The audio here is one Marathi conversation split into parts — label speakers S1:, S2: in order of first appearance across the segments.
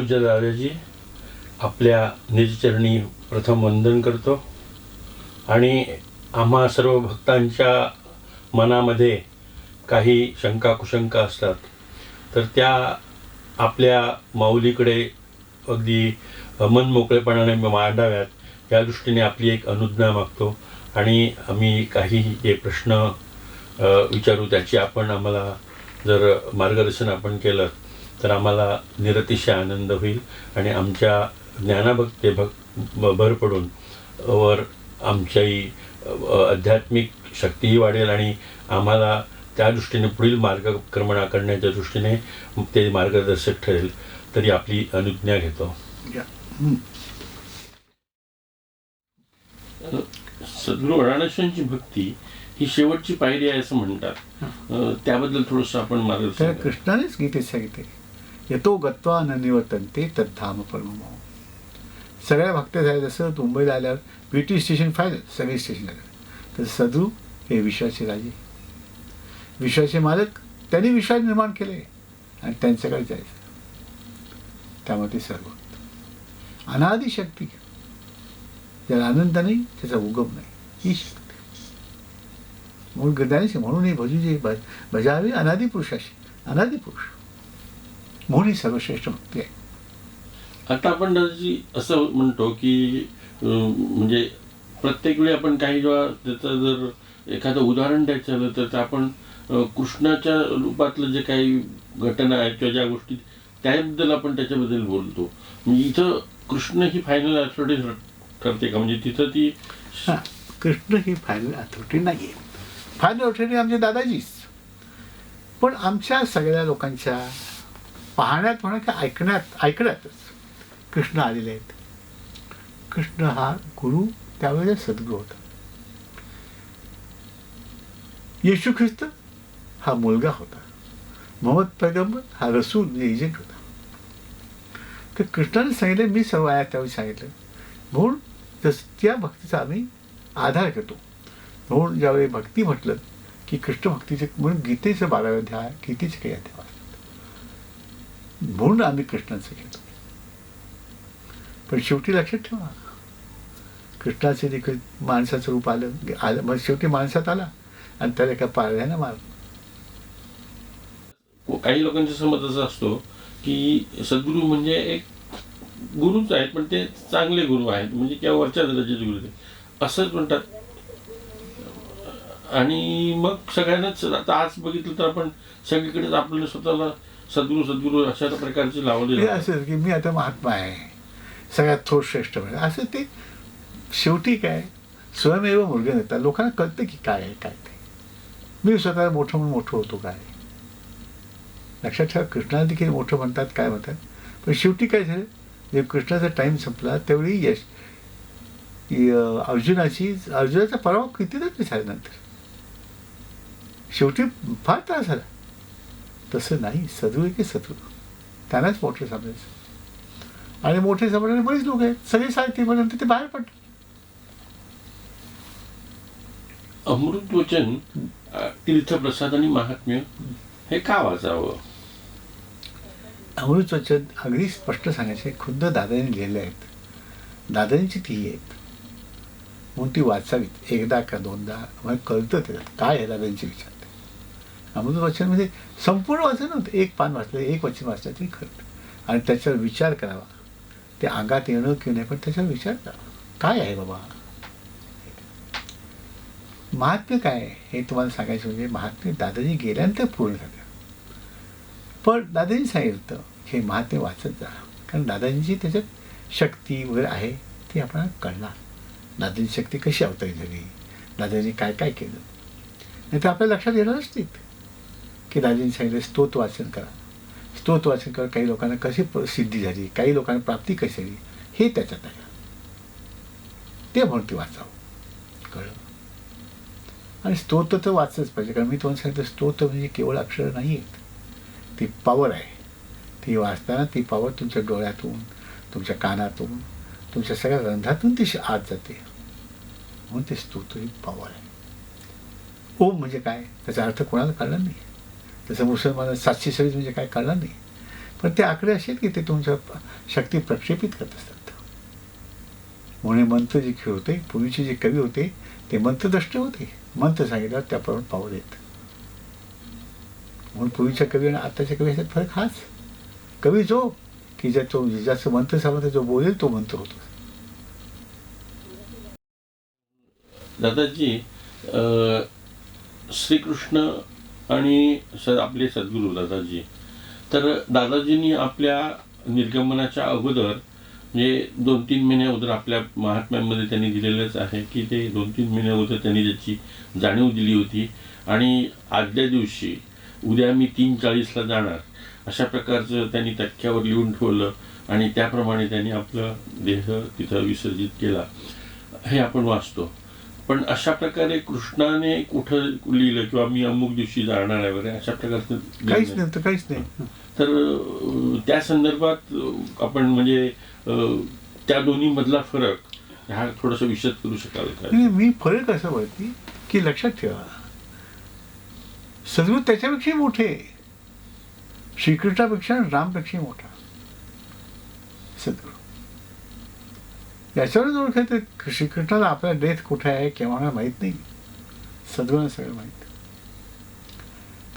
S1: परमपूज्य दादाजी आपल्या निजचरणी प्रथम वंदन करतो. आणि आम्हा सर्व भक्तांच्या मनामध्ये काही शंका कुशंका असतात तर त्या आपल्या माऊलीकडे अगदी मन मोकळेपणाने मांडाव्यात. या दृष्टीने आपली एक अनुज्ञा मागतो आणि आम्ही काही जे प्रश्न विचारू त्याची आपण आम्हाला जर मार्गदर्शन आपण केलं तर आम्हाला निरतिशय आनंद होईल आणि आमच्या ज्ञानाभक्ते भक भर पडून वर आमच्याही आध्यात्मिक शक्तीही वाढेल आणि आम्हाला त्या दृष्टीने पुढील मार्गक्रमणा करण्याच्या दृष्टीने ते मार्गदर्शक ठरेल. तरी आपली अनुज्ञा घेतो.
S2: या.
S1: सद्गुरू अडाणेश्वरांची भक्ती ही शेवटची पायरी आहे असं म्हणतात. त्याबद्दल थोडंसं आपण मार्गदर्शन.
S2: कृष्णानेच गीतेत सांगितले. येतो गत्वा न निवर्तनते तद्धाम परमभाव सगळ्या भक्त्या झाल्या जसं मुंबईला आल्यावर बी टी स्टेशन फायनल सगळे स्टेशन आले तर सदू हे विश्वाचे राजे. विश्वाचे मालक त्यांनी विश्वास निर्माण केले आणि त्यांच्याकडे जायचं. त्यामुळे ते सर्व अनादी शक्ती. ज्याला आनंद नाही त्याचा उगम नाही. ही शक्ती. म्हणून गदानीचे म्हणून हे भजूजे भज भजावे अनादी पुरुषाशी. अनादी पुरुष. ही सर्वश्रेष्ठ भक्ती आहे.
S1: आता आपण दादाजी असं म्हणतो की म्हणजे प्रत्येक वेळी आपण काही जेव्हा त्याचं जर एखादं उदाहरण द्यायचं झालं तर आपण कृष्णाच्या रूपातलं जे काही घटना आहेत किंवा ज्या गोष्टी त्याबद्दल आपण त्याच्याबद्दल बोलतो. म्हणजे इथं कृष्ण ही फायनल अथॉरिटी ठरते का? म्हणजे तिथं ती
S2: कृष्ण ही फायनल अथॉरिटी नाही आहे फायनल अथॉरिटी आमचे दादाजीच. पण आमच्या सगळ्या लोकांच्या पाहण्यात म्हणा की ऐकण्यात ऐकण्यातच कृष्ण आलेले आहेत. कृष्ण हा गुरु त्यावेळेला सद्गुरू होता. येशू ख्रिस्त हा मुलगा होता. मोहम्मद पैगंबर हा रसूल एजंट होता. तर कृष्णाने सांगितलं मी सर्व त्यावेळी सांगितलं म्हणून जस त्या भक्तीचा आम्ही आधार घेतो म्हणून ज्यावेळी भक्ती म्हटलं की कृष्ण भक्तीचे म्हणून गीतेचं बाराव्या अध्याय गीतेचे काही अध्याय म्हणून आम्ही कृष्णाचं घेतो पण शेवटी लक्षात ठेवा. कृष्णाचे देखील माणसाचं रूप आलं आलं मग शेवटी माणसात आला आणि त्याला एका पाळण्यानं मारलं.
S1: काही लोकांचा समज असा असतो की सद्गुरू म्हणजे एक गुरुच आहेत पण ते चांगले गुरु आहेत. म्हणजे किंवा वरच्या दर्जाचे गुरु आहेत. असंच म्हणतात. आणि मग सगळ्यांनाच आता आज बघितलं तर आपण सगळीकडेच आपल्याला स्वतःला सद्गुरू सद्गुरू अशा प्रकारचे लावले
S2: ते
S1: जातात.
S2: असं की मी आता महात्मा आहे. सगळ्यात थोर श्रेष्ठ म्हणजे. असं ते शेवटी काय? स्वयमेव मुलगा नेता लोकांना कळतं की काय आहे काय ते मी स्वतःला मोठं म्हणून मोठं होतो काय? लक्षात ठेवा कृष्णाला देखील मोठं म्हणतात काय म्हणतात? पण शेवटी काय झालं? जे कृष्णाचा टाईम संपला त्यावेळी यश अर्जुनाची अर्जुनाचा पराभव कितीदा झाला नंतर शेवटी फार त्रास झाला. तसं नाही सदू आहे की सदू त्यांनाच मोठं समजायचं. आणि मोठे समजणारे बरेच लोक आहेत. सगळे साहित्य नंतर ते बाहेर पडतात.
S1: अमृत वचन तीर्थप्रसाद आणि महात्म्य हे का वाचावं?
S2: अमृत वचन अगदी स्पष्ट सांगायचे. खुद्द दादांनी लिहिलेले आहेत. दादांची ती आहेत. म्हणून ती वाचावीत. एकदा का दोनदा. मला कळतं त्याच्यात काय आहे दादांचे विचार? ते अमृत वचन म्हणजे संपूर्ण वाचन नव्हतं एक पान वाचलं एक वचन वाचलं तरी खरं. आणि त्याच्यावर विचार करावा. ते अंगात येणं किंवा नाही पण त्याच्यावर विचार करावा. काय आहे बाबा? महात्म्य काय हे तुम्हाला सांगायचं म्हणजे महात्म्य दादाजी गेल्यानंतर पूर्ण झालं. पण दादाजी सांगितलं हे महात्म्य वाचत जा. कारण दादाजींची त्याच्यात शक्ती वगैरे आहे ती आपण कळणार. दादाची शक्ती कशी अवतरी झाली दादाजी काय काय केलं? नाही तर आपल्या लक्षात येणार असतील की दाजींनी सांगितलं स्तोत वाचन करा. स्तोत वाचन करा काही लोकांना कशी सिद्धी झाली काही लोकांना प्राप्ती कशी झाली हे त्याच्यात आहे. ते म्हणून ते वाचावं. कळलं? आणि स्तोत्र तर वाचलंच पाहिजे कारण मी तुम्हाला सांगितलं स्तोत्र म्हणजे केवळ अक्षर नाही आहेत. ती पॉवर आहे. ती वाचताना ती पॉवर तुमच्या डोळ्यातून तुमच्या कानातून तुमच्या सगळ्या रंध्रातून ती आत जाते. म्हणून ते स्तोत्र ही पॉवर आहे. ओम म्हणजे काय? त्याचा अर्थ कोणाला कळला नाही. तसं मुसलमान सातशे सव्वीस म्हणजे काय कळणार नाही. पण ते आकडे असे आहेत की ते तुमच्या शक्ती प्रक्षेपित करत असतात. म्हणून मंत्र जे खेळ होते पूर्वीचे जे कवी होते ते मंत्रद्रष्ट होते. मंत्र सांगितलं त्याप्रमाणे पाऊल येत. म्हणून पूर्वीच्या कवी आणि आताच्या कवी ह्याच्यात फरक हाच. कवी जो की ज्या तो ज्याचं मंत्र सांगतो जो बोलेल तो मंत्र होतो.
S1: दादाजी श्रीकृष्ण आणि स आपले सद्गुरू दादाजी. तर दादाजींनी आपल्या निर्गमनाच्या अगोदर म्हणजे दोन तीन महिन्या अगोदर आपल्या महात्म्यांमध्ये त्यांनी दिलेलंच आहे की ते दोन तीन महिने अगोदर त्यांनी त्याची जाणीव दिली होती. आणि आदल्या दिवशी उद्या मी तीन चाळीसला जाणार अशा प्रकारचं त्यांनी तक्क्यावर लिहून ठेवलं आणि त्याप्रमाणे त्यांनी आपलं देह तिथं विसर्जित केला. हे आपण वाचतो. पण अशा प्रकारे कृष्णाने कुठं लिहिलं किंवा मी अमुक दिवशी जाणार आहे वगैरे अशा प्रकारचं
S2: काहीच
S1: नाही.
S2: तर काहीच नाही.
S1: तर त्या संदर्भात आपण म्हणजे त्या दोन्ही मधला फरक हा थोडासा विशद करू शकाल का?
S2: मी फरक असं वरती की लक्षात ठेवा. सद्गुरू त्याच्यापेक्षाही मोठे. श्रीकृष्णापेक्षा रामपेक्षाही मोठा. सद्गुरू. याच्यावरच ओळखायचं श्रीकृष्णाला आपला डेथ कुठे आहे केव्हा माहीत नाही. सद्गुरूला सगळं माहीत.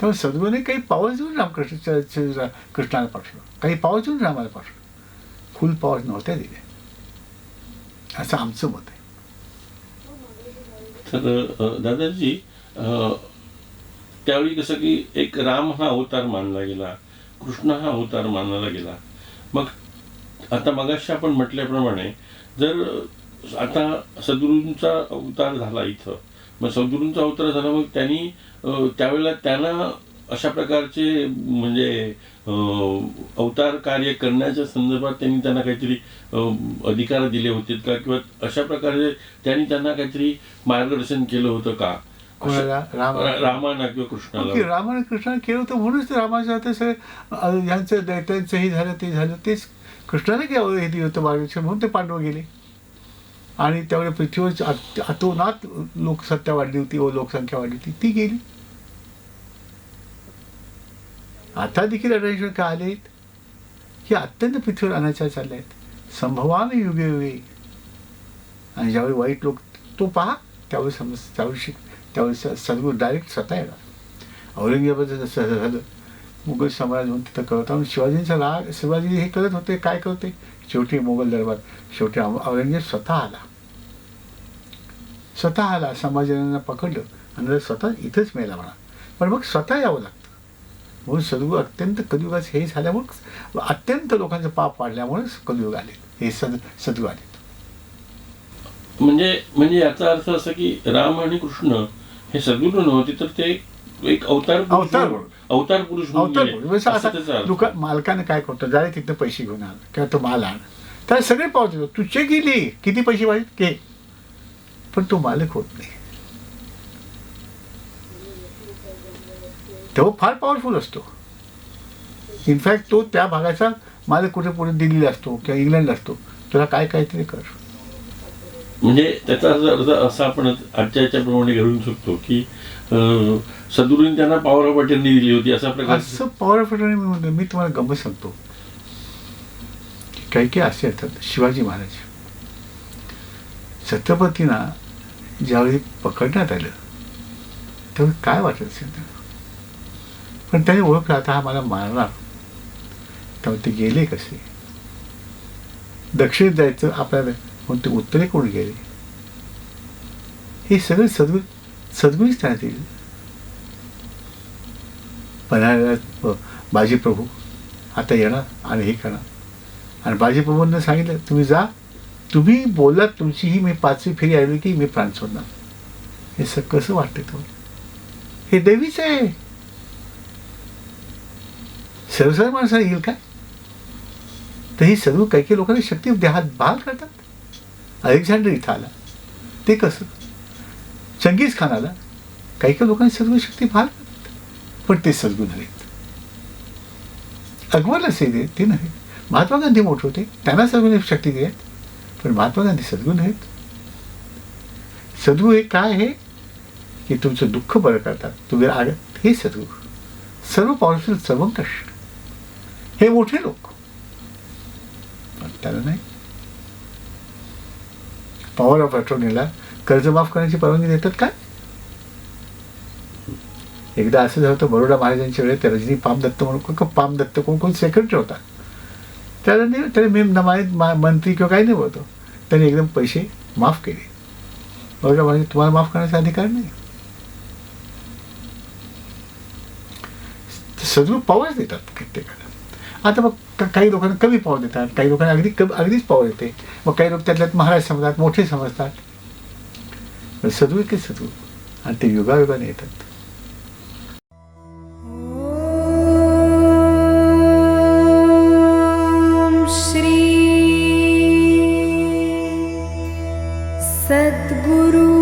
S2: त्यामुळे सद्गुणे काही पावर देऊन रामकृष्ण कृष्णाला पाठवलं. काही पावर देऊन रामाला पाठवलं. फुल पावर नव्हत्या दिल्या. असं आमचं मत आहे.
S1: तर दादाजी त्यावेळी कसं की एक राम हा अवतार मानला गेला कृष्ण हा अवतार मानला गेला. मग आता मगाशी आपण म्हटल्याप्रमाणे जर आता सद्गुरूंचा अवतार झाला इथं मग सद्गुरूंचा अवतार झाला मग त्यांनी त्यावेळेला त्यांना अशा प्रकारचे म्हणजे अवतार कार्य करण्याच्या संदर्भात त्यांनी त्यांना काहीतरी अधिकार दिले होते का? किंवा अशा प्रकारे त्यांनी त्यांना काहीतरी मार्गदर्शन केलं होतं का? रामाना किंवा कृष्णाला.
S2: राम आणि कृष्णाने केलं होतं म्हणूनच ते रामाचं आता सगळं अ, ह्यांचं दैत्यांचं हे झालं ते झालं तेच कृष्णाने केलं हे दिलं होतं मार्गदर्शन म्हणून ते पांडव गेले. आणि त्यावेळी पृथ्वीवर आत अतोनात लोकसत्ता वाढली होती व लोकसंख्या वाढली होती ती गेली. आता देखील अडचणी काय आहेत? की अत्यंत पृथ्वीवर अनाचार चालले आहेत. संभवान युगे युगे. आणि ज्यावेळी वाईट लोक तो पहा त्यावेळी समज त्यावेळी शिक त्यावेळी स- सद्गुरू डायरेक्ट स्वतः येणार. औरंगजेबाचं जसं झालं मुघल सम्राट म्हणून तिथं करत आणि शिवाजींचा राग शिवाजी हे करत होते काय करते शेवटी मोगल दरबार शेवटी औरंगजेब स्वतः आला. स्वतः आला संभाजीराजांना पकडलं आणि स्वतः इथंच मेला म्हणा. पण मग स्वतः यावं लागतं. म्हणून सद्गुरू अत्यंत कलियुगाचे हे झाल्यामुळं अत्यंत लोकांचं पाप वाढल्यामुळेच कलियुग आले. हे सद सद्गुरू आले.
S1: म्हणजे म्हणजे याचा अर्थ असा की राम आणि कृष्ण हे सद्गुरू नव्हते तर ते एक अवतार
S2: अवतार
S1: म्हणून- अवतार पुरुष म्हणून
S2: अवतार
S1: गेले. असं
S2: आता
S1: अर्थ.
S2: दुकान मालकाने काय करतो? जाय तिथं पैसे घेऊन आण. किंवा तो माल आण. त्याला सगळे पाव देतो. तू चेक गेली किती पैसे पाहिजे घे. पण तो मालक होत नाही. तो फार पॉवरफुल असतो. इनफॅक्ट तो त्या भागाचा मालक कुठे पुढे दिल्लीला असतो किंवा इंग्लंडला असतो. तुला काय काय तरी कर.
S1: म्हणजे त्याचा अर्थ असा आपण आजच्या याच्याप्रमाणे घेऊन शकतो की अं, त्यांना पॉवर ऑफ अटर्नी दिली होती असा प्रकार
S2: असं पॉवरफुल मी म्हणतो मी तुम्हाला गमत सांगतो. काही काही असे असतात शिवाजी महाराज. छत्रपतींना ज्यावेळी पकडण्यात आलं त्यावेळी काय वाटत असेल पण त्याने ओळखलं आता हा मला मारणार. त्यामुळे ते गेले कसे? दक्षिणेत जायचं आपल्याला पण ते उत्तरे कोण गेले? हे सगळे सद्गुरू सद्गुरूच त्यांना दिले पन्हाळ्यात बाजीप्रभू आता येणार आणि हे करणार आणि बाजीप्रभूंना सांगितलं तुम्ही जा तुम्ही बोललात तुमची ही मी पाचवी फेरी आली की मी प्राण सोडणार. हे सग कसं वाटतं तुम्हाला? हे देवीच आहे. सर्वसाधारण माणसाला येईल काय तर ही सर्व काही काही लोकांनी शक्ती देहात बहाल करतात अलेक्झांडर इथं आला. ते कसं? चंगीज खान आला. काही काही लोकांनी सद्गुणशक्ती शक्ती पण ते सद्गुण आहेत अकबरला सिद्धी ते नाही महात्मा गांधी मोठे होते त्यांना सद्गुण शक्ती देत पण महात्मा गांधी सद्गुण आहेत सद्गुण हे काय आहे? की तुमचं दुःख बरं करतात. तुम्ही आग हे सद्गुण सर्व पॉवरफुल सर्वंकष हे मोठे लोक. पण त्याला नाही. पॉवर ऑफ अटॉर्नीला कर्ज माफ करण्याची परवानगी देतात काय एकदा असं झालं होतं बरोडा महाराजांच्या वेळेत रजनी पाम दत्त म्हणून कोण पाम दत्त कोण कोण सेक्रेटरी होता. त्याला नाही त्याला मेम नमायत मा मंत्री किंवा काही नाही बोलतो. त्यांनी एकदम पैसे माफ केले. बरोडा महाराज तुम्हाला माफ करण्याचा अधिकार नाही. सदरू पॉवर देतात कित्येकाला आता मग का- काही लोकांना कमी पाव देतात काही लोकांना अगदी कमी अगदीच पाव देते मग काही लोक त्यातल्यात महाराज समजतात मोठे समजतात. सदू की सदू आणि ते युगायुगाने येतात.
S3: श्री सद्गुरु